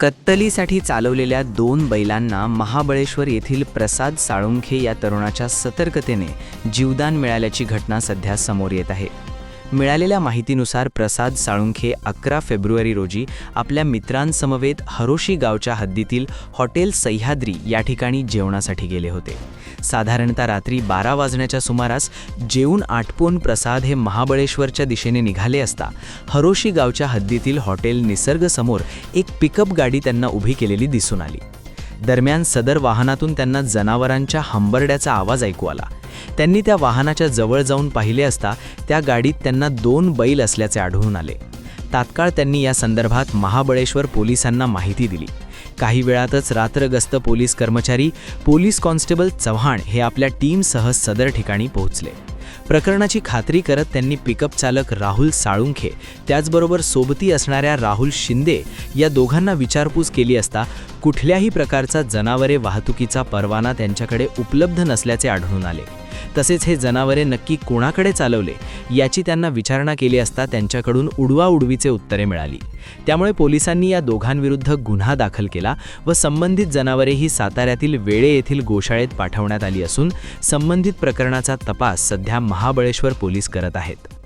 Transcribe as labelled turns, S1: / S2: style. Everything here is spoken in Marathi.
S1: कत्तलीसाठी चालवलेल्या दोन बैलांना महाबळेश्वर येथील प्रसाद साळुंखे या तरुणाच्या सतर्कतेने जीवदान मिळाल्याची घटना सध्या समोर येत आहे. मिळालेल्या माहितीनुसार प्रसाद साळुंखे अकरा फेब्रुवारी रोजी आपल्या मित्रांसमवेत हरोशी गावच्या हद्दीतील हॉटेल सह्याद्री या ठिकाणी जेवणासाठी गेले होते. साधारणतः रात्री बारा वाजण्याच्या सुमारास जेवून आटपून प्रसाद हे महाबळेश्वरच्या दिशेने निघाले असता हरोशी गावच्या हद्दीतील हॉटेल निसर्गसमोर एक पिकअप गाडी त्यांना उभी केलेली दिसून आली. दरम्यान सदर वाहनातून त्यांना जनावरांच्या हंबरड्याचा आवाज ऐकू आला. त्यांनी त्या वाहनाच्या जवळ जाऊन पाहिले असता त्या गाडीत त्यांना दोन बैल असल्याचे आढळून आले. तात्काळ त्यांनी या संदर्भात महाबळेश्वर पोलिसांना माहिती दिली. काही वेळातच रात्रगस्त पोलीस कर्मचारी पोलीस कॉन्स्टेबल चव्हाण हे आपल्या टीमसह सदर ठिकाणी पोहोचले. प्रकरणाची खात्री करत त्यांनी पिकअप चालक राहुल साळुंखे त्याचबरोबर सोबती असणाऱ्या राहुल शिंदे या दोघांना विचारपूस केली असता कुठल्याही प्रकारचा जनावरे वाहतुकीचा परवाना त्यांच्याकडे उपलब्ध नसल्याचे आढळून आले. तसेच हे जनावरे नक्की कोणाकडे चालवले याची त्यांना विचारणा केली असता त्यांच्याकडून उडवाउडवीचे उत्तरे मिळाली. त्यामुळे पोलिसांनी या दोघांविरुद्ध गुन्हा दाखल केला व संबंधित जनावरे ही साताऱ्यातील वेळे येथील गोशाळेत पाठवण्यात आली असून संबंधित प्रकरणाचा तपास सध्या महाबळेश्वर पोलीस करत आहेत.